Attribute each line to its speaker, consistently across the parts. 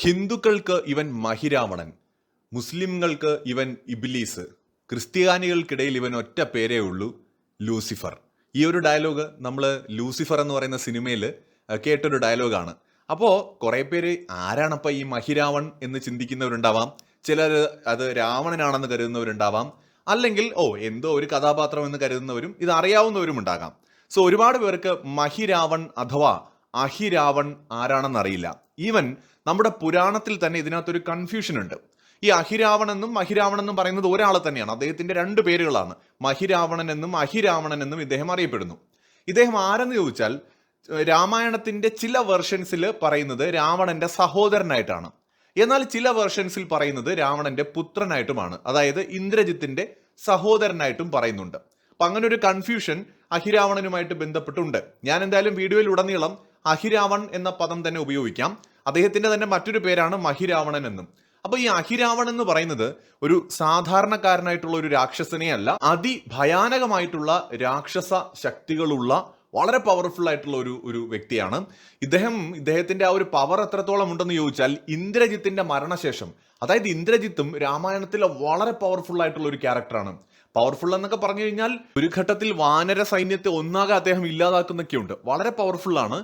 Speaker 1: ഹിന്ദുക്കൾക്ക് ഇവൻ മഹിരാവണൻ മുസ്ലിംകൾക്ക് ഇവൻ ഇബിലീസ് ക്രിസ്ത്യാനികൾക്കിടയിൽ ഇവൻ ഒറ്റ പേരേ ഉള്ളൂ ലൂസിഫർ. ഈ ഒരു ഡയലോഗ് നമ്മൾ ലൂസിഫർ എന്ന് പറയുന്ന സിനിമയിൽ കേട്ടൊരു ഡയലോഗാണ്. അപ്പോൾ കുറേ പേര് ആരാണപ്പോൾ ഈ മഹിരാവൺ എന്ന് ചിന്തിക്കുന്നവരുണ്ടാവാം? ചിലർ അത് രാവണനാണെന്ന് കരുതുന്നവരുണ്ടാവാം. അല്ലെങ്കിൽ ഓ എന്തോ ഒരു കഥാപാത്രം എന്ന് കരുതുന്നവരും ഇത് അറിയാവുന്നവരും ഉണ്ടാകാം. സോ ഒരുപാട് പേർക്ക് മഹിരാവൺ അഥവാ അഹിരാവൺ ആരാണെന്നറിയില്ല. ഈവൻ നമ്മുടെ പുരാണത്തിൽ തന്നെ ഇതിനകത്തൊരു കൺഫ്യൂഷൻ ഉണ്ട്. ഈ മഹിരാവൺ എന്നും പറയുന്നത് ഒരാളെ തന്നെയാണ്. അദ്ദേഹത്തിന്റെ രണ്ട് പേരുകളാണ്. മഹിരാവണൻ എന്നും അഹിരാവണൻ എന്നും ഇദ്ദേഹം അറിയപ്പെടുന്നു. ഇദ്ദേഹം ആരെന്ന് ചോദിച്ചാൽ രാമായണത്തിന്റെ ചില വെർഷൻസിൽ പറയുന്നത് രാവണന്റെ സഹോദരനായിട്ടാണ്. എന്നാൽ ചില വെർഷൻസിൽ പറയുന്നത് രാവണന്റെ പുത്രനായിട്ടുമാണ്. അതായത് ഇന്ദ്രജിത്തിന്റെ സഹോദരനായിട്ടും പറയുന്നുണ്ട്. അപ്പൊ അങ്ങനെ ഒരു കൺഫ്യൂഷൻ അഹിരാവണനുമായിട്ട് ബന്ധപ്പെട്ടുണ്ട്. ഞാൻ എന്തായാലും വീഡിയോയിൽ ഉടനീളം അഹിരാവൺ എന്ന പദം തന്നെ ഉപയോഗിക്കാം. അദ്ദേഹത്തിന്റെ തന്നെ മറ്റൊരു പേരാണ് മഹിരാവണൻ എന്നും. അപ്പൊ ഈ അഹിരാവണൻ എന്ന് പറയുന്നത് ഒരു സാധാരണക്കാരനായിട്ടുള്ള ഒരു രാക്ഷസനെ അല്ല അതിഭയാനകമായിട്ടുള്ള രാക്ഷസ ശക്തികളുള്ള വളരെ പവർഫുൾ ആയിട്ടുള്ള ഒരു ഒരു വ്യക്തിയാണ്. ഇദ്ദേഹം ഇദ്ദേഹത്തിന്റെ ആ ഒരു പവർ എത്രത്തോളം ഉണ്ടെന്ന് ചോദിച്ചാൽ ഇന്ദ്രജിത്തിന്റെ മരണശേഷം അതായത് ഇന്ദ്രജിത്തും രാമായണത്തിലെ വളരെ പവർഫുൾ ആയിട്ടുള്ള ഒരു ക്യാരക്ടറാണ് പവർഫുൾ എന്നൊക്കെ പറഞ്ഞു കഴിഞ്ഞാൽ ഒരു ഘട്ടത്തിൽ വാനര സൈന്യത്തെ ഒന്നാകെ അദ്ദേഹം ഇല്ലാതാക്കുന്നൊക്കെയുണ്ട്. വളരെ പവർഫുൾ ആണ്.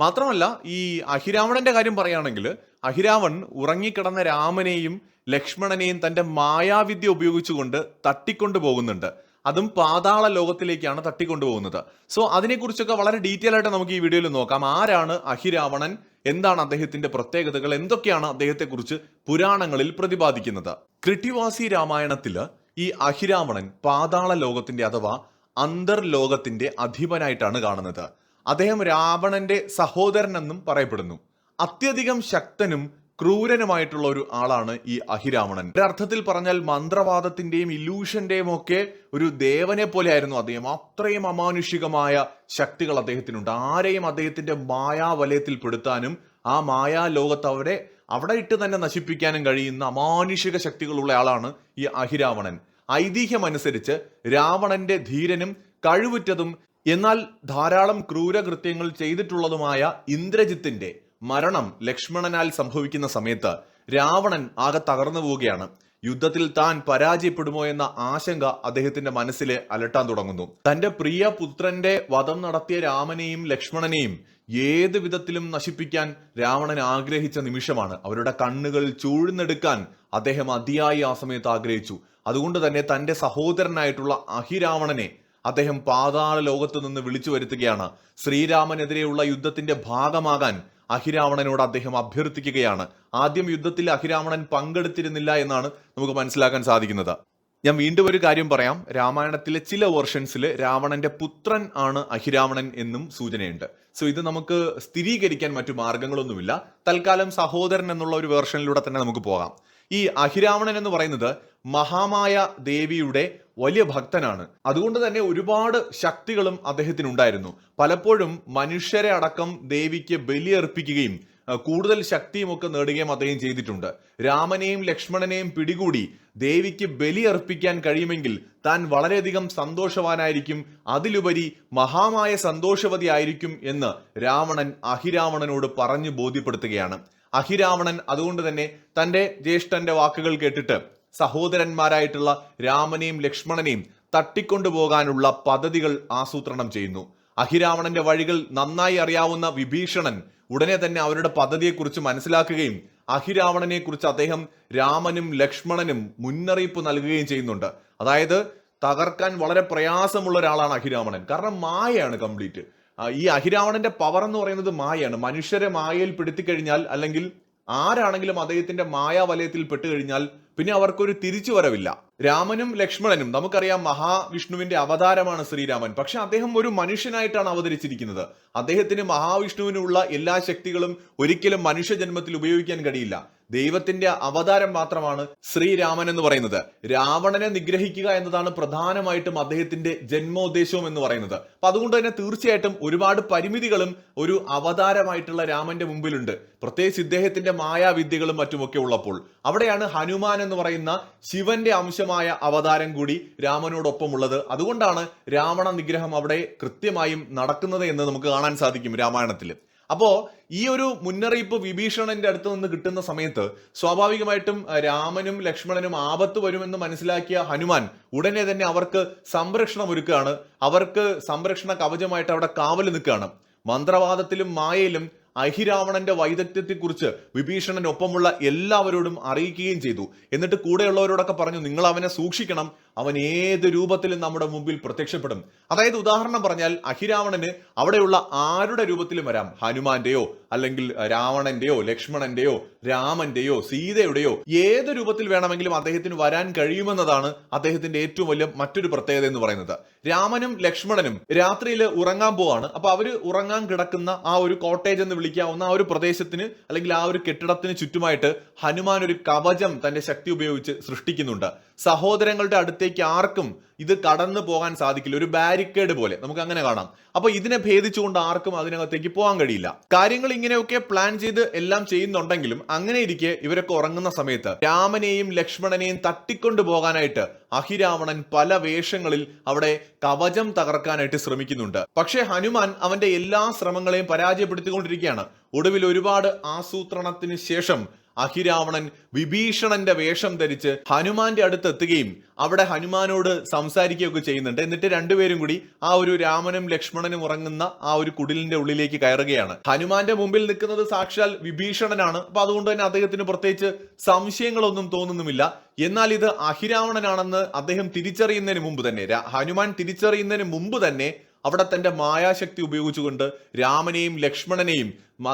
Speaker 1: മാത്രമല്ല ഈ അഹിരാവണന്റെ കാര്യം പറയുകയാണെങ്കിൽ അഹിരാവൺ ഉറങ്ങിക്കിടന്ന രാമനെയും ലക്ഷ്മണനെയും തന്റെ മായാവിദ്യ ഉപയോഗിച്ചുകൊണ്ട് തട്ടിക്കൊണ്ടു പോകുന്നുണ്ട്. അതും പാതാള ലോകത്തിലേക്കാണ് തട്ടിക്കൊണ്ടുപോകുന്നത് സോ അതിനെക്കുറിച്ചൊക്കെ വളരെ ഡീറ്റെയിൽ ആയിട്ട് നമുക്ക് ഈ വീഡിയോയിൽ നോക്കാം. ആരാണ് അഹിരാവണൻ? എന്താണ് അദ്ദേഹത്തിന്റെ പ്രത്യേകതകൾ? എന്തൊക്കെയാണ് അദ്ദേഹത്തെക്കുറിച്ച് പുരാണങ്ങളിൽ പ്രതിപാദിക്കുന്നത്? കൃട്ടിവാസി രാമായണത്തിൽ ഈ അഹിരാവണൻ പാതാള ലോകത്തിന്റെ അഥവാ അന്തർലോകത്തിന്റെ അധിപനായിട്ടാണ് കാണുന്നത്. അദ്ദേഹം രാവണന്റെ സഹോദരനെന്നും പറയപ്പെടുന്നു. അത്യധികം ശക്തനും ക്രൂരനുമായിട്ടുള്ള ഒരു ആളാണ് ഈ അഹിരാവണൻ. ഒരർത്ഥത്തിൽ പറഞ്ഞാൽ മന്ത്രവാദത്തിന്റെയും ഇല്യൂഷന്റെയും ഒക്കെ ഒരു ദേവനെ പോലെ ആയിരുന്നു അദ്ദേഹം. അത്രയും അമാനുഷികമായ ശക്തികൾ അദ്ദേഹത്തിനുണ്ട്. ആരെയും അദ്ദേഹത്തിന്റെ മായാവലയത്തിൽ പെടുത്താനും ആ മായാ ലോകത്ത് അവരെ അവിടെ ഇട്ട് തന്നെ നശിപ്പിക്കാനും കഴിയുന്ന അമാനുഷിക ശക്തികളുള്ള ആളാണ് ഈ അഹിരാവണൻ. ഐതിഹ്യമനുസരിച്ച് രാവണന്റെ ധീരനും കഴിവുറ്റതും എന്നാൽ ധാരാളം ക്രൂരകൃത്യങ്ങൾ ചെയ്തിട്ടുള്ളതുമായ ഇന്ദ്രജിത്തിന്റെ മരണം ലക്ഷ്മണനാൽ സംഭവിക്കുന്ന സമയത്ത് രാവണൻ ആകെ തകർന്നു പോവുകയാണ്. യുദ്ധത്തിൽ താൻ പരാജയപ്പെടുമോ എന്ന ആശങ്ക അദ്ദേഹത്തിന്റെ മനസ്സിൽ അലട്ടാൻ തുടങ്ങുന്നു. തന്റെ പ്രിയ പുത്രന്റെ വധം നടത്തിയ രാമനെയും ലക്ഷ്മണനെയും ഏത് വിധത്തിലും നശിപ്പിക്കാൻ രാവണൻ ആഗ്രഹിച്ച നിമിഷമാണ്. അവരുടെ കണ്ണുകൾ ചൂഴ്ന്നെടുക്കാൻ അദ്ദേഹം അതിയായി ആ സമയത്ത് ആഗ്രഹിച്ചു. അതുകൊണ്ട് തന്നെ തന്റെ സഹോദരനായിട്ടുള്ള അഹിരാവണനെ അദ്ദേഹം പാതാള ലോകത്ത് നിന്ന് വിളിച്ചു വരുത്തുകയാണ്. ശ്രീരാമനെതിരെയുള്ള യുദ്ധത്തിന്റെ ഭാഗമാകാൻ അഹിരാവണനോട് അദ്ദേഹം അഭ്യർത്ഥിക്കുകയാണ്. ആദ്യം യുദ്ധത്തിൽ അഹിരാവണൻ പങ്കെടുത്തിരുന്നില്ല എന്നാണ് നമുക്ക് മനസ്സിലാക്കാൻ സാധിക്കുന്നത്. ഞാൻ വീണ്ടും ഒരു കാര്യം പറയാം. രാമായണത്തിലെ ചില വേർഷൻസിൽ രാവണന്റെ പുത്രൻ ആണ് അഹിരാവണൻ എന്നും സൂചനയുണ്ട്. സോ ഇത് നമുക്ക് സ്ഥിരീകരിക്കാൻ മറ്റു മാർഗങ്ങളൊന്നുമില്ല. തൽക്കാലം സഹോദരൻ എന്നുള്ള ഒരു വേർഷനിലൂടെ തന്നെ നമുക്ക് പോകാം. ഈ അഹിരാവണൻ എന്ന് പറയുന്നത് മഹാമായ ദേവിയുടെ വലിയ ഭക്തനാണ്. അതുകൊണ്ട് തന്നെ ഒരുപാട് ശക്തികളും അദ്ദേഹത്തിനുണ്ടായിരുന്നു. പലപ്പോഴും മനുഷ്യരെ അടക്കം ദേവിക്ക് ബലിയർപ്പിക്കുകയും കൂടുതൽ ശക്തിയും ഒക്കെ നേടുകയും അദ്ദേഹം ചെയ്തിട്ടുണ്ട്. രാമനെയും ലക്ഷ്മണനെയും പിടികൂടി ദേവിക്ക് ബലി അർപ്പിക്കാൻ കഴിയുമെങ്കിൽ താൻ വളരെയധികം സന്തോഷവാനായിരിക്കും അതിലുപരി മഹാമായ സന്തോഷവതി ആയിരിക്കും എന്ന് രാവണൻ അഹിരാവണനോട് പറഞ്ഞു ബോധ്യപ്പെടുത്തുകയാണ്. അഹിരാവണൻ അതുകൊണ്ട് തന്നെ തന്റെ ജ്യേഷ്ഠന്റെ വാക്കുകൾ കേട്ടിട്ട് സഹോദരന്മാരായിട്ടുള്ള രാമനെയും ലക്ഷ്മണനെയും തട്ടിക്കൊണ്ടുപോകാനുള്ള പദ്ധതികൾ ആസൂത്രണം ചെയ്യുന്നു. അഹിരാവണന്റെ വഴികൾ നന്നായി അറിയാവുന്ന വിഭീഷണൻ ഉടനെ തന്നെ അവരുടെ പദ്ധതിയെക്കുറിച്ച് മനസ്സിലാക്കുകയും അഹിരാവണനെ കുറിച്ച് അദ്ദേഹം രാമനും ലക്ഷ്മണനും മുന്നറിയിപ്പ് നൽകുകയും ചെയ്യുന്നുണ്ട്. അതായത് തകർക്കാൻ വളരെ പ്രയാസമുള്ള ഒരാളാണ് അഹിരാവണൻ. കാരണം മായയാണ് കംപ്ലീറ്റ് ഈ അഹിരാവണന്റെ പവർ എന്ന് പറയുന്നത് മായയാണ്. മനുഷ്യരെ മായയിൽ പെടുത്തിക്കഴിഞ്ഞാൽ അല്ലെങ്കിൽ ആരാണെങ്കിലും അദ്ദേഹത്തിന്റെ മായാവലയത്തിൽ പെട്ടുകഴിഞ്ഞാൽ പിന്നെ അവർക്കൊരു തിരിച്ചു വരവില്ല രാമനും ലക്ഷ്മണനും നമുക്കറിയാം മഹാവിഷ്ണുവിന്റെ അവതാരമാണ് ശ്രീരാമൻ. പക്ഷെ അദ്ദേഹം ഒരു മനുഷ്യനായിട്ടാണ് അവതരിച്ചിരിക്കുന്നത്. അദ്ദേഹത്തിന് മഹാവിഷ്ണുവിനുള്ള എല്ലാ ശക്തികളും ഒരിക്കലും മനുഷ്യജന്മത്തിൽ ഉപയോഗിക്കാൻ കഴിയില്ല. ദൈവത്തിന്റെ അവതാരം മാത്രമാണ് ശ്രീരാമൻ എന്ന് പറയുന്നത്. രാവണനെ നിഗ്രഹിക്കുക എന്നതാണ് പ്രധാനമായിട്ടും അദ്ദേഹത്തിന്റെ ജന്മോദ്ദേശവും എന്ന് പറയുന്നത്. അപ്പൊ അതുകൊണ്ട് തന്നെ തീർച്ചയായിട്ടും ഒരുപാട് പരിമിതികളും ഒരു അവതാരമായിട്ടുള്ള രാമന്റെ മുമ്പിലുണ്ട്. പ്രത്യേകിച്ച് ഇദ്ദേഹത്തിന്റെ മായാവിദ്യകളും മറ്റുമൊക്കെ ഉള്ളപ്പോൾ. അവിടെയാണ് ഹനുമാൻ എന്ന് പറയുന്ന ശിവന്റെ അംശമായ അവതാരം കൂടി രാമനോടൊപ്പം ഉള്ളത് അതുകൊണ്ടാണ് രാവണ നിഗ്രഹം അവിടെ കൃത്യമായും നടക്കുന്നത് എന്ന് നമുക്ക് കാണാൻ സാധിക്കും രാമായണത്തിൽ. അപ്പോ ഈ ഒരു മുന്നറിയിപ്പ് വിഭീഷണന്റെ അടുത്ത് നിന്ന് കിട്ടുന്ന സമയത്ത് സ്വാഭാവികമായിട്ടും രാമനും ലക്ഷ്മണനും ആപത്ത് വരുമെന്ന് മനസ്സിലാക്കിയ ഹനുമാൻ ഉടനെ തന്നെ അവർക്ക് സംരക്ഷണം ഒരുക്കുകയാണ്. അവർക്ക് സംരക്ഷണ കവചമായിട്ട് അവിടെ കാവൽ നിൽക്കുകയാണ്. മന്ത്രവാദത്തിലും മായയിലും അഹിരാവണന്റെ വൈദഗ്ധ്യത്തെക്കുറിച്ച് വിഭീഷണനൊപ്പമുള്ള എല്ലാവരോടും അറിയിക്കുകയും ചെയ്തു. എന്നിട്ട് കൂടെയുള്ളവരോടൊക്കെ പറഞ്ഞു നിങ്ങൾ അവനെ സൂക്ഷിക്കണം. അവൻ ഏത് രൂപത്തിലും നമ്മുടെ മുമ്പിൽ പ്രത്യക്ഷപ്പെടും. അതായത് ഉദാഹരണം പറഞ്ഞാൽ അഹിരാവണന് അവിടെയുള്ള ആരുടെ രൂപത്തിലും വരാം? ഹനുമാന്റെയോ അല്ലെങ്കിൽ രാവണന്റെയോ ലക്ഷ്മണന്റെയോ രാമന്റെയോ സീതയുടെയോ ഏത് രൂപത്തിൽ വേണമെങ്കിലും അദ്ദേഹത്തിന് വരാൻ കഴിയുമെന്നതാണ് അദ്ദേഹത്തിന്റെ ഏറ്റവും വലിയ മറ്റൊരു പ്രത്യേകത എന്ന് പറയുന്നത്. രാമനും ലക്ഷ്മണനും രാത്രിയിൽ ഉറങ്ങാൻ പോവാണ്. അപ്പൊ അവർ ഉറങ്ങാൻ കിടക്കുന്ന ആ ഒരു കോട്ടേജ് എന്ന് വിളിക്കാവുന്ന ആ ഒരു പ്രദേശത്തിന് അല്ലെങ്കിൽ ആ ഒരു കെട്ടിടത്തിന് ചുറ്റുമായിട്ട് ഹനുമാൻ ഒരു കവചം തന്റെ ശക്തി ഉപയോഗിച്ച് സൃഷ്ടിക്കുന്നുണ്ട്. സഹോദരങ്ങളുടെ അടുത്തേക്ക് ആർക്കും ഇത് കടന്നു പോകാൻ സാധിക്കില്ല. ഒരു ബാരിക്കേഡ് പോലെ. നമുക്ക് അങ്ങനെ കാണാം. അപ്പൊ ഇതിനെ ഭേദിച്ചുകൊണ്ട് ആർക്കും അതിനകത്തേക്ക് പോകാൻ കഴിയില്ല. കാര്യങ്ങൾ ഇങ്ങനെയൊക്കെ പ്ലാൻ ചെയ്ത് എല്ലാം ചെയ്യുന്നുണ്ടെങ്കിലും അങ്ങനെ ഇരിക്കെ ഇവരൊക്കെ ഉറങ്ങുന്ന സമയത്ത് രാമനെയും ലക്ഷ്മണനെയും തട്ടിക്കൊണ്ടു പോകാനായിട്ട് അഹിരാവണൻ പല വേഷങ്ങളിൽ അവിടെ കവചം തകർക്കാനായിട്ട് ശ്രമിക്കുന്നുണ്ട്. പക്ഷേ ഹനുമാൻ അവന്റെ എല്ലാ ശ്രമങ്ങളെയും പരാജയപ്പെടുത്തിക്കൊണ്ടിരിക്കുകയാണ്. ഒടുവിൽ ഒരുപാട് ആസൂത്രണത്തിന് ശേഷം അഹിരാവണൻ വിഭീഷണന്റെ വേഷം ധരിച്ച് ഹനുമാന്റെ അടുത്ത് എത്തുകയും അവിടെ ഹനുമാനോട് സംസാരിക്കുകയൊക്കെ ചെയ്യുന്നുണ്ട്. എന്നിട്ട് രണ്ടുപേരും കൂടി ആ ഒരു രാമനും ലക്ഷ്മണനും ഉറങ്ങുന്ന ആ ഒരു കുടിലിന്റെ ഉള്ളിലേക്ക് കയറുകയാണ്. ഹനുമാന്റെ മുമ്പിൽ നിൽക്കുന്നത് സാക്ഷാൽ വിഭീഷണനാണ്. അപ്പൊ അതുകൊണ്ട് തന്നെ അദ്ദേഹത്തിന് പ്രത്യേകിച്ച് സംശയങ്ങളൊന്നും തോന്നുന്നുമില്ല. എന്നാൽ ഇത് അഹിരാവണനാണെന്ന് അദ്ദേഹം തിരിച്ചറിയുന്നതിന് മുമ്പ് തന്നെ ഹനുമാൻ തിരിച്ചറിയുന്നതിന് മുമ്പ് തന്നെ അവിടെ തന്റെ മായാശക്തി ഉപയോഗിച്ചുകൊണ്ട് രാമനെയും ലക്ഷ്മണനെയും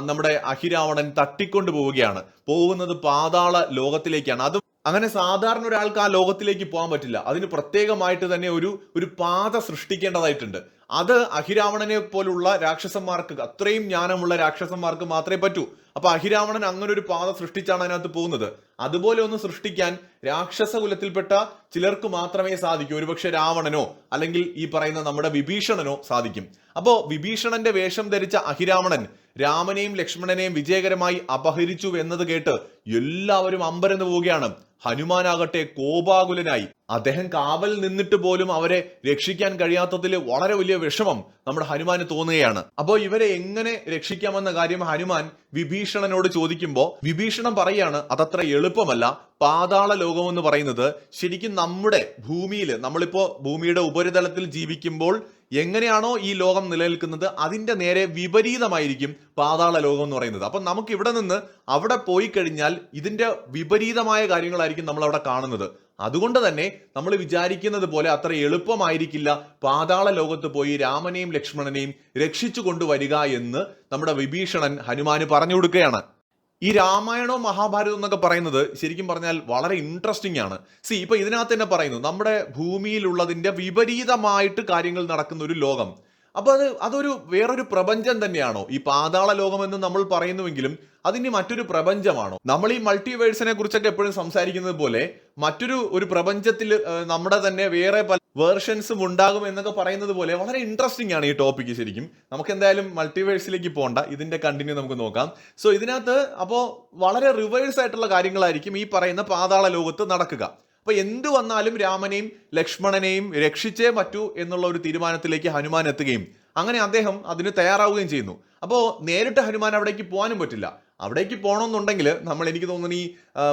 Speaker 1: നമ്മുടെ അഹിരാവണൻ തട്ടിക്കൊണ്ടു പോവുകയാണ്. പോകുന്നത് പാതാള ലോകത്തിലേക്കാണ്. അതും അങ്ങനെ സാധാരണ ഒരാൾക്ക് ആ ലോകത്തിലേക്ക് പോകാൻ പറ്റില്ല. അതിന് പ്രത്യേകമായിട്ട് തന്നെ ഒരു ഒരു പാത സൃഷ്ടിക്കേണ്ടതായിട്ടുണ്ട്. അത് അഹിരാവണനെ പോലുള്ള രാക്ഷസന്മാർക്ക് അത്രയും ജ്ഞാനമുള്ള രാക്ഷസന്മാർക്ക് മാത്രമേ പറ്റൂ. അപ്പൊ അഹിരാവണൻ അങ്ങനെ ഒരു പാത സൃഷ്ടിച്ചാണ് അതിനകത്ത് പോകുന്നത്. അതുപോലെ ഒന്ന് സൃഷ്ടിക്കാൻ രാക്ഷസ കുലത്തിൽപ്പെട്ട ചിലർക്ക് മാത്രമേ സാധിക്കൂ. ഒരുപക്ഷെ രാവണനോ അല്ലെങ്കിൽ ഈ പറയുന്ന നമ്മുടെ വിഭീഷണനോ സാധിക്കും. അപ്പോ വിഭീഷണന്റെ വേഷം ധരിച്ച അഹിരാവണൻ രാമനെയും ലക്ഷ്മണനെയും വിജയകരമായി അപഹരിച്ചു എന്നത് കേട്ട് എല്ലാവരും അമ്പരന്ന് പോവുകയാണ്. ഹനുമാനാകട്ടെ കോപാകുലനായി. അദ്ദേഹം കാവൽ നിന്നിട്ട് പോലും അവരെ രക്ഷിക്കാൻ കഴിയാത്തതിൽ വളരെ വലിയ വിഷമം നമ്മുടെ ഹനുമാന് തോന്നുകയാണ്. അപ്പോൾ ഇവരെ എങ്ങനെ രക്ഷിക്കാമെന്ന കാര്യം ഹനുമാൻ വിഭീഷണനോട് ചോദിക്കുമ്പോൾ വിഭീഷണം പറയാണ് അതത്ര എളുപ്പമല്ല. പാതാള ലോകമെന്ന് പറയുന്നത് ശരിക്കും നമ്മുടെ ഭൂമിയിൽ നമ്മളിപ്പോ ഭൂമിയുടെ ഉപരിതലത്തിൽ ജീവിക്കുമ്പോൾ എങ്ങനെയാണോ ഈ ലോകം നിലനിൽക്കുന്നത് അതിന്റെ നേരെ വിപരീതമായിരിക്കും പാതാള ലോകം എന്ന് പറയുന്നത്. അപ്പം നമുക്ക് ഇവിടെ നിന്ന് അവിടെ പോയി കഴിഞ്ഞാൽ ഇതിന്റെ വിപരീതമായ കാര്യങ്ങളായിരിക്കും നമ്മൾ അവിടെ കാണുന്നത്. അതുകൊണ്ട് തന്നെ നമ്മൾ വിചാരിക്കുന്നത് പോലെ അത്ര എളുപ്പമായിരിക്കില്ല പാതാള ലോകത്ത് പോയി രാമനെയും ലക്ഷ്മണനെയും രക്ഷിച്ചു കൊണ്ടുവരിക എന്ന് നമ്മുടെ വിഭീഷണൻ ഹനുമാന് പറഞ്ഞു കൊടുക്കുകയാണ്. ഈ രാമായണവും മഹാഭാരതവും എന്നൊക്കെ പറയുന്നത് ശരിക്കും പറഞ്ഞാൽ വളരെ ഇൻട്രസ്റ്റിംഗ് ആണ്. സി ഇപ്പൊ ഇതിനകത്ത് തന്നെ പറയുന്നു നമ്മുടെ ഭൂമിയിലുള്ളതിന്റെ വിപരീതമായിട്ട് കാര്യങ്ങൾ നടക്കുന്ന ഒരു ലോകം. അപ്പൊ അത് അതൊരു വേറൊരു പ്രപഞ്ചം തന്നെയാണോ? ഈ പാതാള ലോകം എന്ന് നമ്മൾ പറയുന്നുവെങ്കിലും അതിന് മറ്റൊരു പ്രപഞ്ചമാണോ? നമ്മൾ ഈ മൾട്ടിവേഴ്സിനെ കുറിച്ചൊക്കെ എപ്പോഴും സംസാരിക്കുന്നത് പോലെ മറ്റൊരു ഒരു പ്രപഞ്ചത്തിൽ നമ്മുടെ തന്നെ വേറെ പല വേർഷൻസും ഉണ്ടാകും എന്നൊക്കെ പറയുന്നത് പോലെ വളരെ ഇൻട്രസ്റ്റിംഗ് ആണ് ഈ ടോപ്പിക്ക് ശരിക്കും. നമുക്ക് എന്തായാലും മൾട്ടിവേഴ്സിലേക്ക് പോകണ്ട ഇതിന്റെ കണ്ടിന്യൂ നമുക്ക് നോക്കാം. സോ ഇതിനകത്ത് അപ്പോൾ വളരെ റിവേഴ്സ് ആയിട്ടുള്ള കാര്യങ്ങളായിരിക്കും ഈ പറയുന്ന പാതാള ലോകത്ത് നടക്കുക. അപ്പൊ എന്ത് വന്നാലും രാമനെയും ലക്ഷ്മണനെയും രക്ഷിച്ചേ പറ്റൂ എന്നുള്ള ഒരു തീരുമാനത്തിലേക്ക് ഹനുമാൻ എത്തുകയും അങ്ങനെ അദ്ദേഹം അതിന് തയ്യാറാവുകയും ചെയ്യുന്നു. അപ്പോൾ നേരിട്ട് ഹനുമാൻ അവിടേക്ക് പോകാനും പറ്റില്ല. അവിടേക്ക് പോകണമെന്നുണ്ടെങ്കിൽ നമ്മൾ എനിക്ക് തോന്നുന്നു ഈ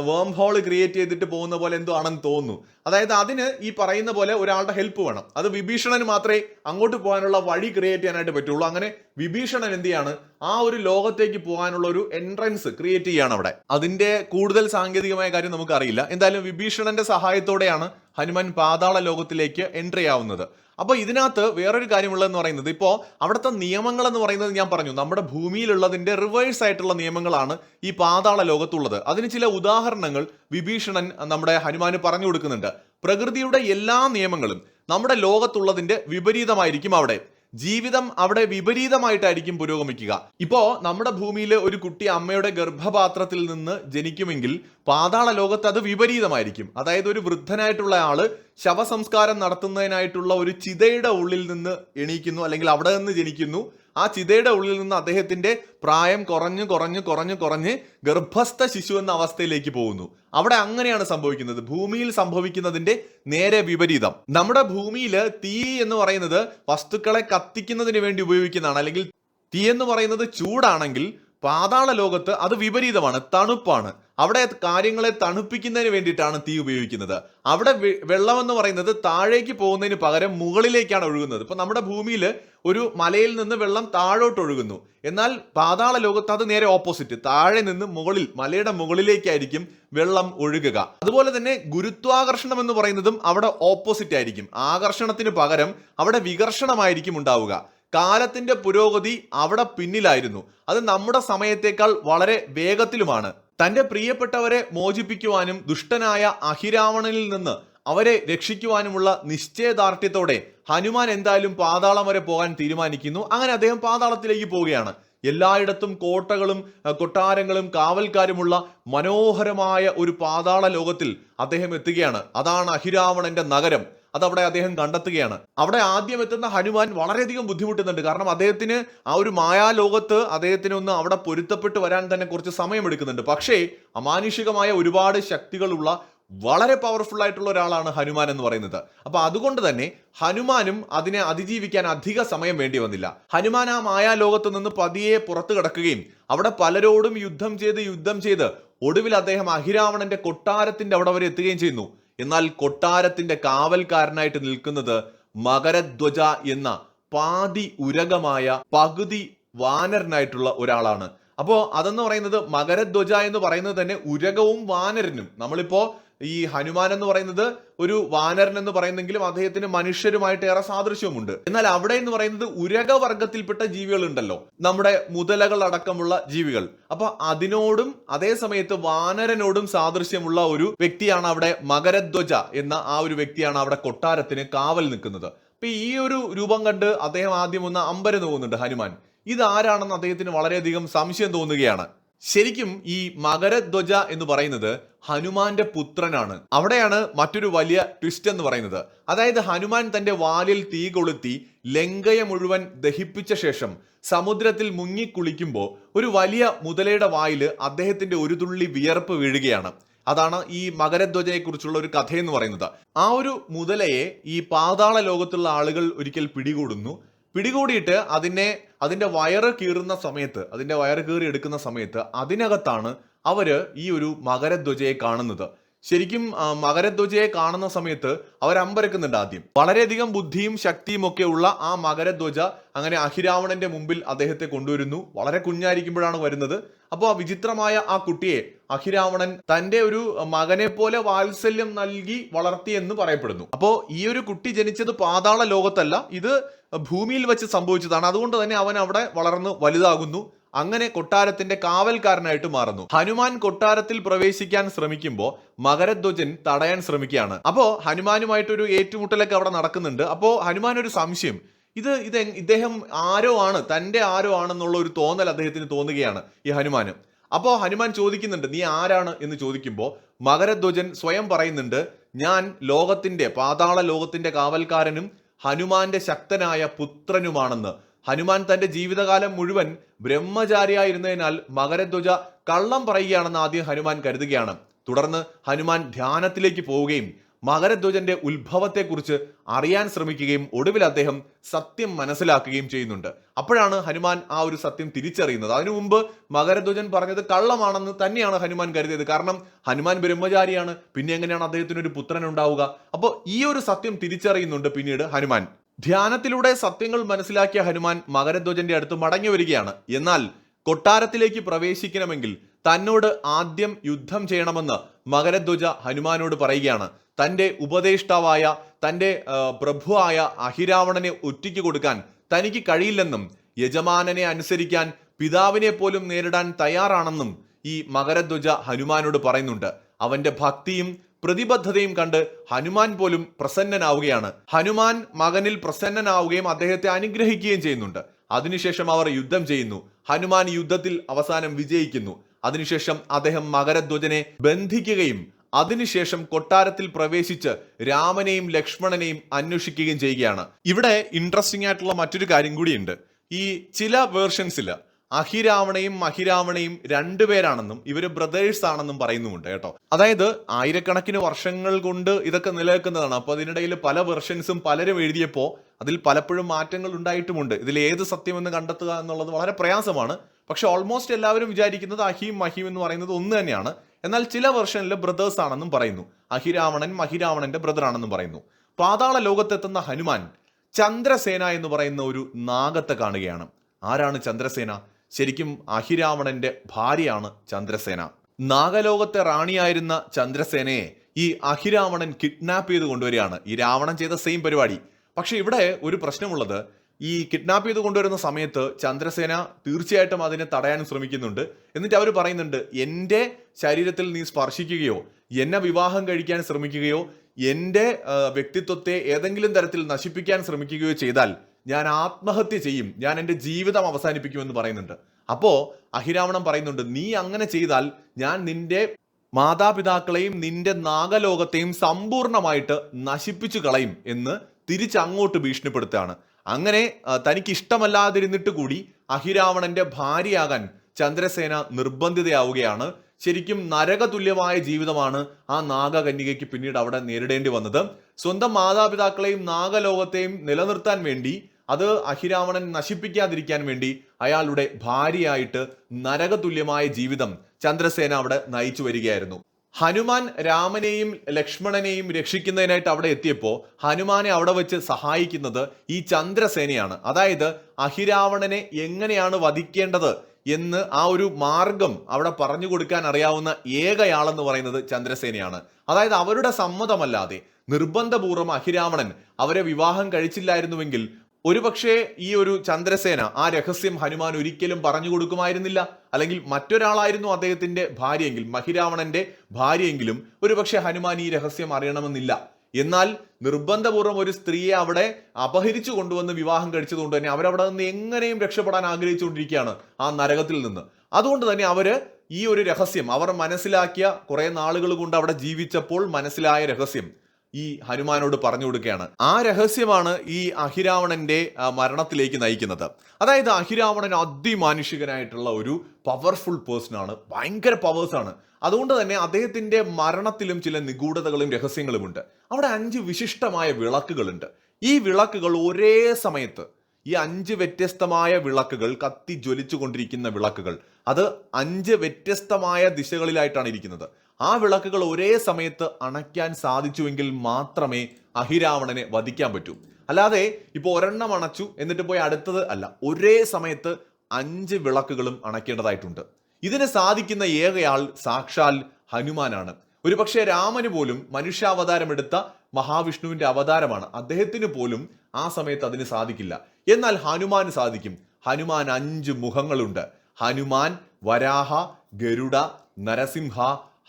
Speaker 1: വേം ഹോൾ ക്രിയേറ്റ് ചെയ്തിട്ട് പോകുന്ന പോലെ എന്തോ ആണെന്ന് തോന്നുന്നു. അതായത് അതിന് ഈ പറയുന്ന പോലെ ഒരാളുടെ ഹെൽപ്പ് വേണം. അത് വിഭീഷണന് മാത്രമേ അങ്ങോട്ട് പോകാനുള്ള വഴി ക്രിയേറ്റ് ചെയ്യാനായിട്ട് പറ്റുള്ളൂ. അങ്ങനെ വിഭീഷണൻ എന്ത് ചെയ്യാണ്? ആ ഒരു ലോകത്തേക്ക് പോകാനുള്ള ഒരു എൻട്രൻസ് ക്രിയേറ്റ് ചെയ്യാണ് അവിടെ. അതിന്റെ കൂടുതൽ സാങ്കേതികമായ കാര്യം നമുക്ക് അറിയില്ല എന്തായാലും വിഭീഷണന്റെ സഹായത്തോടെയാണ് ഹനുമാൻ പാതാള ലോകത്തിലേക്ക് എൻട്രി ആവുന്നത്. അപ്പോൾ ഇതിനകത്ത് വേറൊരു കാര്യമുള്ളതെന്ന് പറയുന്നത് ഇപ്പോൾ അവിടുത്തെ നിയമങ്ങൾ എന്ന് പറയുന്നത് ഞാൻ പറഞ്ഞു. നമ്മുടെ ഭൂമിയിലുള്ളതിന്റെ റിവേഴ്സ് ആയിട്ടുള്ള നിയമങ്ങളാണ് ഈ പാതാള ലോകത്തുള്ളത്. അതിന് ചില ഉദാഹരണങ്ങൾ വിഭീഷണൻ നമ്മുടെ ഹനുമാന് പറഞ്ഞു കൊടുക്കുന്നുണ്ട്. പ്രകൃതിയുടെ എല്ലാ നിയമങ്ങളും നമ്മുടെ ലോകത്തുള്ളതിന്റെ വിപരീതമായിരിക്കും അവിടെ. ജീവിതം അവിടെ വിപരീതമായിട്ടായിരിക്കും പുരോഗമിക്കുക. ഇപ്പോ നമ്മുടെ ഭൂമിയിൽ ഒരു കുട്ടി അമ്മയുടെ ഗർഭപാത്രത്തിൽ നിന്ന് ജനിക്കുമെങ്കിൽ പാതാള ലോകത്ത് അത് വിപരീതമായിരിക്കും. അതായത് ഒരു വൃദ്ധനായിട്ടുള്ള ആൾ ശവസംസ്കാരം നടത്തുന്നതിനായിട്ടുള്ള ഒരു ചിതയുടെ ഉള്ളിൽ നിന്ന് എണീക്കുന്നു അല്ലെങ്കിൽ അവിടെ നിന്ന് ജനിക്കുന്നു. ആ ചിതയുടെ ഉള്ളിൽ നിന്ന് അദ്ദേഹത്തിന്റെ പ്രായം കുറഞ്ഞു കുറഞ്ഞു കുറഞ്ഞു കുറഞ്ഞ് ഗർഭസ്ഥ ശിശു എന്ന അവസ്ഥയിലേക്ക് പോകുന്നു. അവിടെ അങ്ങനെയാണ് സംഭവിക്കുന്നത്. ഭൂമിയിൽ സംഭവിക്കുന്നതിന്റെ നേരെ വിപരീതം. നമ്മുടെ ഭൂമിയിൽ തീ എന്ന് പറയുന്നത് വസ്തുക്കളെ കത്തിക്കുന്നതിന് വേണ്ടി ഉപയോഗിക്കുന്നതാണ്. അല്ലെങ്കിൽ തീ എന്ന് പറയുന്നത് ചൂടാണെങ്കിൽ പാതാള ലോകത്ത് അത് വിപരീതമാണ് തണുപ്പാണ്. അവിടെ കാര്യങ്ങളെ തണുപ്പിക്കുന്നതിന് വേണ്ടിയിട്ടാണ് തീ ഉപയോഗിക്കുന്നത്. അവിടെ വെള്ളം എന്ന് പറയുന്നത് താഴേക്ക് പോകുന്നതിന് പകരം മുകളിലേക്കാണ് ഒഴുകുന്നത്. ഇപ്പൊ നമ്മുടെ ഭൂമിയിൽ ഒരു മലയിൽ നിന്ന് വെള്ളം താഴോട്ട് ഒഴുകുന്നു. എന്നാൽ പാതാള ലോകത്ത് അത് നേരെ ഓപ്പോസിറ്റ് താഴെ നിന്ന് മുകളിൽ മലയുടെ മുകളിലേക്കായിരിക്കും വെള്ളം ഒഴുകുക. അതുപോലെ തന്നെ ഗുരുത്വാകർഷണം എന്ന് പറയുന്നതും അവിടെ ഓപ്പോസിറ്റ് ആയിരിക്കും. ആകർഷണത്തിന് പകരം അവിടെ വികർഷണമായിരിക്കും ഉണ്ടാവുക. കാലത്തിന്റെ പുരോഗതി അവിടെ പിന്നിലായിരുന്നു. അത് നമ്മുടെ സമയത്തേക്കാൾ വളരെ വേഗത്തിലുമാണ്. തന്റെ പ്രിയപ്പെട്ടവരെ മോചിപ്പിക്കുവാനും ദുഷ്ടനായ അഹിരാവണനിൽ നിന്ന് അവരെ രക്ഷിക്കുവാനുമുള്ള നിശ്ചയദാർഢ്യത്തോടെ ഹനുമാൻ എന്തായാലും പാതാളം വരെ പോകാൻ തീരുമാനിക്കുന്നു. അങ്ങനെ അദ്ദേഹം പാതാളത്തിലേക്ക് പോവുകയാണ്. എല്ലായിടത്തും കോട്ടകളും കൊട്ടാരങ്ങളും കാവൽക്കാരുമുള്ള മനോഹരമായ ഒരു പാതാള ലോകത്തിൽ അദ്ദേഹം എത്തുകയാണ്. അതാണ് അഹിരാവണന്റെ നഗരം. അതവിടെ അദ്ദേഹം കണ്ടെത്തുകയാണ്. അവിടെ ആദ്യം എത്തുന്ന ഹനുമാൻ വളരെയധികം ബുദ്ധിമുട്ടുന്നുണ്ട്. കാരണം അദ്ദേഹത്തിന് ആ ഒരു മായാലോകത്ത് അദ്ദേഹത്തിന് ഒന്ന് അവിടെ പൊരുത്തപ്പെട്ട് വരാൻ തന്നെ കുറച്ച് സമയമെടുക്കുന്നുണ്ട്. പക്ഷേ അമാനുഷികമായ ഒരുപാട് ശക്തികളുള്ള വളരെ പവർഫുൾ ആയിട്ടുള്ള ഒരാളാണ് ഹനുമാൻ എന്ന് പറയുന്നത്. അപ്പൊ അതുകൊണ്ട് തന്നെ ഹനുമാനും അതിനെ അതിജീവിക്കാൻ അധിക സമയം വേണ്ടി വന്നില്ല. ഹനുമാൻ ആ മായാലോകത്ത് നിന്ന് പതിയെ പുറത്തു കിടക്കുകയും അവിടെ പലരോടും യുദ്ധം ചെയ്ത് യുദ്ധം ചെയ്ത് ഒടുവിൽ അദ്ദേഹം അഹിരാവണന്റെ കൊട്ടാരത്തിന്റെ അവിടെ വരെ എത്തുകയും ചെയ്യുന്നു. എന്നാൽ കൊട്ടാരത്തിന്റെ കാവൽക്കാരനായിട്ട് നിൽക്കുന്നത് മകരധ്വജ എന്ന പാതി ഉരകമായ പകുതി വാനരനായിട്ടുള്ള ഒരാളാണ്. അപ്പോ അതെന്ന് പറയുന്നത് മകരധ്വജ എന്ന് പറയുന്നത് തന്നെ ഉരകവും വാനരനും. നമ്മളിപ്പോ ഈ ഹനുമാൻ എന്ന് പറയുന്നത് ഒരു വാനരൻ എന്ന് പറയുന്നെങ്കിലും അദ്ദേഹത്തിന് മനുഷ്യരുമായിട്ട് ഏറെ സാദൃശ്യമുണ്ട് എന്നാൽ അവിടെ എന്ന് പറയുന്നത് ഉരകവർഗത്തിൽപ്പെട്ട ജീവികൾ ഉണ്ടല്ലോ നമ്മുടെ മുതലകൾ അടക്കമുള്ള ജീവികൾ. അപ്പൊ അതിനോടും അതേ സമയത്ത് വാനരനോടും സാദൃശ്യമുള്ള ഒരു വ്യക്തിയാണ് അവിടെ മകരധ്വജ എന്ന ആ ഒരു വ്യക്തിയാണ് അവിടെ കൊട്ടാരത്തിന് കാവൽ നിൽക്കുന്നത്. അപ്പൊ ഈ ഒരു രൂപം കണ്ട് അദ്ദേഹം ആദ്യം ഒന്ന് അമ്പരം തോന്നുന്നുണ്ട് ഹനുമാൻ. ഇതാരാണെന്ന് അദ്ദേഹത്തിന് വളരെയധികം സംശയം തോന്നുകയാണ്. ശരിക്കും ഈ മകരധ്വജ എന്ന് പറയുന്നത് ഹനുമാന്റെ പുത്രനാണ്. അവിടെയാണ് മറ്റൊരു വലിയ ട്വിസ്റ്റ് എന്ന് പറയുന്നത്. അതായത് ഹനുമാൻ തന്റെ വാലിൽ തീ കൊളുത്തി ലങ്കയെ മുഴുവൻ ദഹിപ്പിച്ച ശേഷം സമുദ്രത്തിൽ മുങ്ങിക്കുളിക്കുമ്പോൾ ഒരു വലിയ മുതലയുടെ വായിൽ അദ്ദേഹത്തിന്റെ ഒരു തുള്ളി വിയർപ്പ് വീഴുകയാണ്. അതാണ് ഈ മകരധ്വജയെ കുറിച്ചുള്ള ഒരു കഥയെന്ന് പറയുന്നത്. ആ ഒരു മുതലയെ ഈ പാതാള ലോകത്തുള്ള ആളുകൾ ഒരിക്കൽ പിടികൂടുന്നു. പിടികൂടിയിട്ട് അതിനെ അതിന്റെ വയറ് കീറുന്ന സമയത്ത് അതിന്റെ വയറ് കീറി എടുക്കുന്ന സമയത്ത് അതിനകത്താണ് അവർ ഈ ഒരു മകരധ്വജയെ കാണുന്നത്. ശരിക്കും മകരധ്വജയെ കാണുന്ന സമയത്ത് അവർ അമ്പരക്കുന്നുണ്ട് ആദ്യം. വളരെയധികം ബുദ്ധിയും ശക്തിയും ഒക്കെ ഉള്ള ആ മകരധ്വജ അങ്ങനെ അഹിരാവണന്റെ മുമ്പിൽ അദ്ദേഹത്തെ കൊണ്ടുവരുന്നു. വളരെ കുഞ്ഞായിരിക്കുമ്പോഴാണ് വരുന്നത്. അപ്പോൾ ആ വിചിത്രമായ ആ കുട്ടിയെ അഹിരാവണൻ തന്റെ ഒരു മകനെ പോലെ വാത്സല്യം നൽകി വളർത്തിയെന്ന് പറയപ്പെടുന്നു. അപ്പോൾ ഈ ഒരു കുട്ടി ജനിച്ചത് പാതാള ലോകത്തല്ല. ഇത് ഭൂമിയിൽ വെച്ച് സംഭവിച്ചതാണ്. അതുകൊണ്ട് തന്നെ അവൻ അവിടെ വളർന്ന് വലുതാകുന്നു. അങ്ങനെ കൊട്ടാരത്തിന്റെ കാവൽക്കാരനായിട്ട് മാറുന്നു. ഹനുമാൻ കൊട്ടാരത്തിൽ പ്രവേശിക്കാൻ ശ്രമിക്കുമ്പോൾ മകരധ്വജൻ തടയാൻ ശ്രമിക്കുകയാണ്. അപ്പോ ഹനുമാനുമായിട്ടൊരു ഏറ്റുമുട്ടലൊക്കെ അവിടെ നടക്കുന്നുണ്ട്. അപ്പോൾ ഹനുമാൻ ഒരു സംശയം. ഇത് ഇത് ഇദ്ദേഹം ആരോ ആണ് തന്റെ ആരോ ആണെന്നുള്ള ഒരു തോന്നൽ അദ്ദേഹത്തിന് തോന്നുകയാണ് ഈ ഹനുമാന്. അപ്പോൾ ഹനുമാൻ ചോദിക്കുന്നുണ്ട് നീ ആരാണ്? എന്ന് ചോദിക്കുമ്പോൾ മകരധ്വജൻ സ്വയം പറയുന്നുണ്ട് ഞാൻ ലോകത്തിന്റെ പാതാള ലോകത്തിന്റെ കാവൽക്കാരനും ഹനുമാന്റെ ശക്തനായ പുത്രനുമാണെന്ന്. ഹനുമാൻ തന്റെ ജീവിതകാലം മുഴുവൻ ബ്രഹ്മചാരിയായിരുന്നതിനാൽ മകരധ്വജ കള്ളം പറയുകയാണെന്ന് ആദ്യം ഹനുമാൻ കരുതുകയാണ്. തുടർന്ന് ഹനുമാൻ ധ്യാനത്തിലേക്ക് പോവുകയും മകരധ്വജന്റെ ഉത്ഭവത്തെക്കുറിച്ച് അറിയാൻ ശ്രമിക്കുകയും ഒടുവിൽ അദ്ദേഹം സത്യം മനസ്സിലാക്കുകയും ചെയ്യുന്നുണ്ട്. അപ്പോഴാണ് ഹനുമാൻ ആ ഒരു സത്യം തിരിച്ചറിയുന്നത്. അതിനു മുമ്പ് മകരധ്വജൻ പറഞ്ഞത് കള്ളമാണെന്ന് തന്നെയാണ് ഹനുമാൻ കരുതിയത്. കാരണം ഹനുമാൻ ബ്രഹ്മചാരിയാണ്. പിന്നെ എങ്ങനെയാണ് അദ്ദേഹത്തിന് ഒരു പുത്രൻ ഉണ്ടാവുക? അപ്പോൾ ഈ ഒരു സത്യം തിരിച്ചറിയുന്നുണ്ട് പിന്നീട് ഹനുമാൻ. ധ്യാനത്തിലൂടെ സത്യങ്ങൾ മനസ്സിലാക്കിയ ഹനുമാൻ മകരധ്വജന്റെ അടുത്ത് മടങ്ങി വരികയാണ്. എന്നാൽ കൊട്ടാരത്തിലേക്ക് പ്രവേശിക്കണമെങ്കിൽ തന്നോട് ആദ്യം യുദ്ധം ചെയ്യണമെന്ന് മകരധ്വജ ഹനുമാനോട് പറയുകയാണ്. തന്റെ ഉപദേഷ്ടാവായ തന്റെ പ്രഭുവായ അഹിരാവണനെ ഒറ്റയ്ക്ക് കൊടുക്കാൻ തനിക്ക് കഴിയില്ലെന്നും യജമാനനെ അനുസരിക്കാൻ പിതാവിനെ പോലും നേരിടാൻ തയ്യാറാണെന്നും ഈ മകരധ്വജ ഹനുമാനോട് പറയുന്നുണ്ട്. അവന്റെ ഭക്തിയും പ്രതിബദ്ധതയും കണ്ട് ഹനുമാൻ പോലും പ്രസന്നനാവുകയാണ്. ഹനുമാൻ മകനിൽ പ്രസന്നനാവുകയും അദ്ദേഹത്തെ അനുഗ്രഹിക്കുകയും ചെയ്യുന്നുണ്ട്. അതിനുശേഷം അവർ യുദ്ധം ചെയ്യുന്നു. ഹനുമാൻ യുദ്ധത്തിൽ അവസാനം വിജയിക്കുന്നു. അതിനുശേഷം അദ്ദേഹം മകരധ്വജനെ ബന്ധിക്കുകയും അതിനുശേഷം കൊട്ടാരത്തിൽ പ്രവേശിച്ച് രാമനെയും ലക്ഷ്മണനെയും അന്വേഷിക്കുകയും ചെയ്യുകയാണ്. ഇവിടെ ഇൻട്രസ്റ്റിംഗ് ആയിട്ടുള്ള മറ്റൊരു കാര്യം കൂടിയുണ്ട്. ഈ ചില വേർഷൻസിൽ അഹിരാവണയും മഹിരാവണയും രണ്ടുപേരാണെന്നും ഇവർ ബ്രദേഴ്സ് ആണെന്നും പറയുന്നുമുണ്ട് കേട്ടോ. അതായത് ആയിരക്കണക്കിന് വർഷങ്ങൾ കൊണ്ട് ഇതൊക്കെ നിലനിൽക്കുന്നതാണ്. അപ്പൊ അതിനിടയിൽ പല വെർഷൻസും പലരും എഴുതിയപ്പോൾ അതിൽ പലപ്പോഴും മാറ്റങ്ങൾ ഉണ്ടായിട്ടുമുണ്ട്. ഇതിൽ ഏത് സത്യമെന്ന് കണ്ടെത്തുക എന്നുള്ളത് വളരെ പ്രയാസമാണ്. പക്ഷെ ഓൾമോസ്റ്റ് എല്ലാവരും വിചാരിക്കുന്നത് അഹിയും മഹിയും എന്ന് പറയുന്നത് ഒന്ന് തന്നെയാണ്. എന്നാൽ ചില വെർഷനിൽ ബ്രദേഴ്സ് ആണെന്നും പറയുന്നു. അഹിരാവണൻ മഹിരാവണന്റെ ബ്രദർ ആണെന്നും പറയുന്നു. പാതാള ലോകത്തെത്തുന്ന ഹനുമാൻ ചന്ദ്രസേന എന്ന് പറയുന്ന ഒരു നാഗത്തെ കാണുകയാണ്. ആരാണ് ചന്ദ്രസേന? ശരിക്കും അഹിരാവണന്റെ ഭാര്യയാണ് ചന്ദ്രസേന. നാഗലോകത്തെ റാണിയായിരുന്ന ചന്ദ്രസേനയെ ഈ അഹിരാവണൻ കിഡ്നാപ്പ് ചെയ്ത് കൊണ്ടുവരികയാണ്. ഈ രാവണൻ ചെയ്ത സെയിം പരിപാടി. പക്ഷെ ഇവിടെ ഒരു പ്രശ്നമുള്ളത്. ഈ കിഡ്നാപ്പ് ചെയ്ത് കൊണ്ടുവരുന്ന സമയത്ത് ചന്ദ്രസേന തീർച്ചയായിട്ടും അതിനെ തടയാനും ശ്രമിക്കുന്നുണ്ട്. എന്നിട്ട് അവർ പറയുന്നുണ്ട് എന്റെ ശരീരത്തിൽ നീ സ്പർശിക്കുകയോ എന്നെ വിവാഹം കഴിക്കാൻ ശ്രമിക്കുകയോ എന്റെ വ്യക്തിത്വത്തെ ഏതെങ്കിലും തരത്തിൽ നശിപ്പിക്കാൻ ശ്രമിക്കുകയോ ചെയ്താൽ ഞാൻ ആത്മഹത്യ ചെയ്യും ഞാൻ എന്റെ ജീവിതം അവസാനിപ്പിക്കുമെന്ന് പറയുന്നുണ്ട്. അപ്പോൾ അഹിരാവണം പറയുന്നുണ്ട് നീ അങ്ങനെ ചെയ്താൽ ഞാൻ നിന്റെ മാതാപിതാക്കളെയും നിന്റെ നാഗലോകത്തെയും സമ്പൂർണമായിട്ട് നശിപ്പിച്ചു കളയും എന്ന് തിരിച്ചങ്ങോട്ട് ഭീഷണിപ്പെടുത്തുകയാണ്. അങ്ങനെ തനിക്ക് ഇഷ്ടമല്ലാതിരുന്നിട്ട് കൂടി അഹിരാവണന്റെ ഭാര്യയാകാൻ ചന്ദ്രസേന നിർബന്ധിതയാവുകയാണ്. ശരിക്കും നരകതുല്യമായ ജീവിതമാണ് ആ നാഗകന്യകയ്ക്ക് പിന്നീട് അവിടെ നേരിടേണ്ടി വന്നത്. സ്വന്തം മാതാപിതാക്കളെയും നാഗലോകത്തെയും നിലനിർത്താൻ വേണ്ടി അത് അഹിരാവണൻ നശിപ്പിക്കാതിരിക്കാൻ വേണ്ടി അയാളുടെ ഭാര്യയായിട്ട് നരകതുല്യമായ ജീവിതം ചന്ദ്രസേന അവിടെ നയിച്ചു വരികയായിരുന്നു. ഹനുമാൻ രാമനെയും ലക്ഷ്മണനെയും രക്ഷിക്കുന്നതിനായിട്ട് അവിടെ എത്തിയപ്പോൾ ഹനുമാനെ അവിടെ വെച്ച് സഹായിക്കുന്നത് ഈ ചന്ദ്രസേനയാണ്. അതായത് അഹിരാവണനെ എങ്ങനെയാണ് വധിക്കേണ്ടത് എന്ന് ആ ഒരു മാർഗം അവിടെ പറഞ്ഞു കൊടുക്കാൻ അറിയാവുന്ന ഏകയാളെന്ന് പറയുന്നത് ചന്ദ്രസേനയാണ്. അതായത് അവരുടെ സമ്മതമല്ലാതെ നിർബന്ധപൂർവം അഹിരാവണൻ അവരെ വിവാഹം കഴിച്ചില്ലായിരുന്നുവെങ്കിൽ ഒരുപക്ഷെ ഈ ഒരു ചന്ദ്രസേന ആ രഹസ്യം ഹനുമാൻ ഒരിക്കലും പറഞ്ഞു കൊടുക്കുമായിരുന്നില്ല. അല്ലെങ്കിൽ മറ്റൊരാളായിരുന്നു അദ്ദേഹത്തിന്റെ ഭാര്യയെങ്കിൽ മഹിരാവണന്റെ ഭാര്യയെങ്കിലും ഒരുപക്ഷെ ഹനുമാൻ ഈ രഹസ്യം അറിയണമെന്നില്ല. എന്നാൽ നിർബന്ധപൂർവം ഒരു സ്ത്രീയെ അവിടെ അപഹരിച്ചു കൊണ്ടുവന്ന് വിവാഹം കഴിച്ചതുകൊണ്ട് തന്നെ അവരവിടെ നിന്ന് എങ്ങനെയും രക്ഷപ്പെടാൻ ആഗ്രഹിച്ചുകൊണ്ടിരിക്കുകയാണ് ആ നരകത്തിൽ നിന്ന്. അതുകൊണ്ട് തന്നെ അവർ ഈ ഒരു രഹസ്യം അവർ മനസ്സിലാക്കിയ കുറെ നാളുകൾ കൊണ്ട് അവിടെ ജീവിച്ചപ്പോൾ മനസ്സിലായ രഹസ്യം. ഈ ഹനുമാനോട് പറഞ്ഞു കൊടുക്കുകയാണ്. ആ രഹസ്യമാണ് ഈ അഹിരാവണന്റെ മരണത്തിലേക്ക് നയിക്കുന്നത്. അതായത് അഹിരാവണൻ അതിമാനുഷികനായിട്ടുള്ള ഒരു പവർഫുൾ പേഴ്സൺ ആണ്. ഭയങ്കര പവേഴ്സ് ആണ്. അതുകൊണ്ട് തന്നെ അദ്ദേഹത്തിന്റെ മരണത്തിലും ചില നിഗൂഢതകളും രഹസ്യങ്ങളുമുണ്ട്. അവിടെ അഞ്ച് വിശിഷ്ടമായ വിളക്കുകളുണ്ട്. ഈ വിളക്കുകൾ ഒരേ സമയത്ത് ഈ അഞ്ച് വ്യത്യസ്തമായ വിളക്കുകൾ കത്തി ജ്വലിച്ചു കൊണ്ടിരിക്കുന്ന വിളക്കുകൾ അത് അഞ്ച് വ്യത്യസ്തമായ ദിശകളിലായിട്ടാണ് ഇരിക്കുന്നത്. ആ വിളക്കുകൾ ഒരേ സമയത്ത് അണയ്ക്കാൻ സാധിച്ചുവെങ്കിൽ മാത്രമേ അഹിരാവണനെ വധിക്കാൻ പറ്റൂ. അല്ലാതെ ഇപ്പോൾ ഒരെണ്ണം അണച്ചു എന്നിട്ട് പോയി അടുത്തത് അല്ല ഒരേ സമയത്ത് അഞ്ച് വിളക്കുകളും അണയ്ക്കേണ്ടതായിട്ടുണ്ട് ഇതിന് സാധിക്കുന്ന ഏകയാൾ സാക്ഷാൽ ഹനുമാനാണ്. ഒരുപക്ഷെ രാമന് പോലും മനുഷ്യാവതാരം എടുത്ത മഹാവിഷ്ണുവിന്റെ അവതാരമാണ്. അദ്ദേഹത്തിന് പോലും ആ സമയത്ത് അതിന് സാധിക്കില്ല. എന്നാൽ ഹനുമാന് സാധിക്കും. ഹനുമാൻ അഞ്ച് മുഖങ്ങളുണ്ട്. ഹനുമാൻ വരാഹ ഗരുഡ നരസിംഹ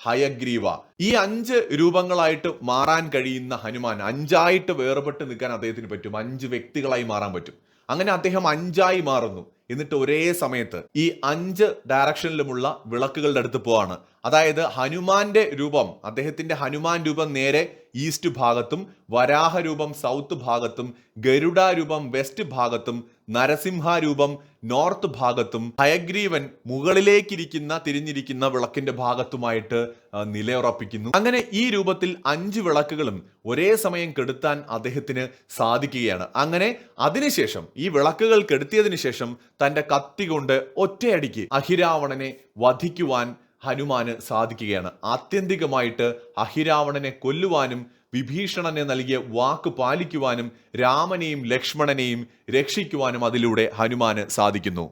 Speaker 1: ഹയഗ്രീവ. ഈ അഞ്ച് രൂപങ്ങളായിട്ട് മാറാൻ കഴിയുന്ന ഹനുമാൻ അഞ്ചായിട്ട് വേർപെട്ട് നിൽക്കാൻ അദ്ദേഹത്തിന് പറ്റും. അഞ്ച് വ്യക്തികളായി മാറാൻ പറ്റും. അങ്ങനെ അദ്ദേഹം അഞ്ചായി മാറുന്നു. എന്നിട്ട് ഒരേ സമയത്ത് ഈ അഞ്ച് ഡയറക്ഷനിലുമുള്ള വിളക്കുകളുടെ അടുത്ത് പോവാണ്. അതായത് ഹനുമാന്റെ രൂപം അദ്ദേഹത്തിന്റെ ഹനുമാൻ രൂപം നേരെ ഈസ്റ്റ് ഭാഗത്തും വരാഹ രൂപം സൗത്ത് ഭാഗത്തും ഗരുഡ രൂപം വെസ്റ്റ് ഭാഗത്തും നരസിംഹ രൂപം നോർത്ത് ഭാഗത്തും ഹയഗ്രീവൻ മുകളിലേക്കിരിക്കുന്ന തിരിഞ്ഞിരിക്കുന്ന വിളക്കിന്റെ ഭാഗത്തുമായിട്ട് നിലയുറപ്പിക്കുന്നു. അങ്ങനെ ഈ രൂപത്തിൽ അഞ്ച് വിളക്കുകളും ഒരേ സമയം കെടുത്താൻ അദ്ദേഹത്തിന് സാധിക്കുകയാണ്. അങ്ങനെ അതിനുശേഷം ഈ വിളക്കുകൾ കെടുത്തിയതിനു ശേഷം തന്റെ കത്തി കൊണ്ട് ഒറ്റയടിക്ക് അഹിരാവണനെ വധിക്കുവാൻ ഹനുമാന് സാധിക്കുകയാണ്. ആത്യന്തികമായിട്ട് അഹിരാവണനെ കൊല്ലുവാനും വിഭീഷണനെ നൽകിയ വാക്ക് പാലിക്കുവാനും രാമനെയും ലക്ഷ്മണനെയും രക്ഷിക്കുവാനും അതിലൂടെ ഹനുമാന് സാധിക്കുന്നു.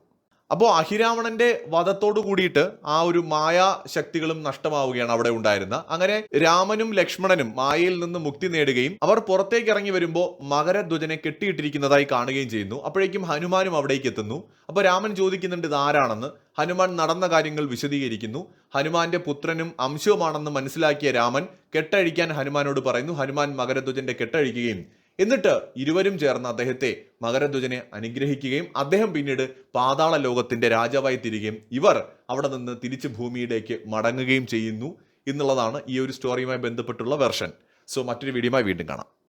Speaker 1: അപ്പോൾ അഹിരാവണന്റെ വധത്തോട് കൂടിയിട്ട് ആ ഒരു മായ ശക്തികളും നഷ്ടമാവുകയാണ് അവിടെ ഉണ്ടായിരുന്ന. അങ്ങനെ രാമനും ലക്ഷ്മണനും മായയിൽ നിന്ന് മുക്തി നേടുകയും അവർ പുറത്തേക്ക് ഇറങ്ങി വരുമ്പോൾ മകരധ്വജനെ കെട്ടിയിട്ടിരിക്കുന്നതായി കാണുകയും ചെയ്യുന്നു. അപ്പോഴേക്കും ഹനുമാനും അവിടേക്ക് എത്തുന്നു. അപ്പോൾ രാമൻ ചോദിക്കുന്നുണ്ട് ഇത് ആരാണെന്ന്. ഹനുമാൻ നടന്ന കാര്യങ്ങൾ വിശദീകരിക്കുന്നു. ഹനുമാന്റെ പുത്രനും അംശവുമാണെന്ന് മനസ്സിലാക്കിയ രാമൻ കെട്ടഴിക്കാൻ ഹനുമാനോട് പറയുന്നു. ഹനുമാൻ മകരധ്വജന്റെ കെട്ടഴിക്കുകയും എന്നിട്ട് ഇരുവരും ചേർന്ന് അദ്ദേഹത്തെ മകരധ്വജനെ അനുഗ്രഹിക്കുകയും അദ്ദേഹം പിന്നീട് പാതാള ലോകത്തിന്റെ രാജാവായി തീരുകയും ഇവർ അവിടെ നിന്ന് തിരിച്ച് ഭൂമിയിലേക്ക് മടങ്ങുകയും ചെയ്യുന്നു എന്നുള്ളതാണ് ഈ ഒരു സ്റ്റോറിയുമായി ബന്ധപ്പെട്ടുള്ള വെർഷൻ സോ മറ്റൊരു വീഡിയോയുമായി വീണ്ടും കാണാം.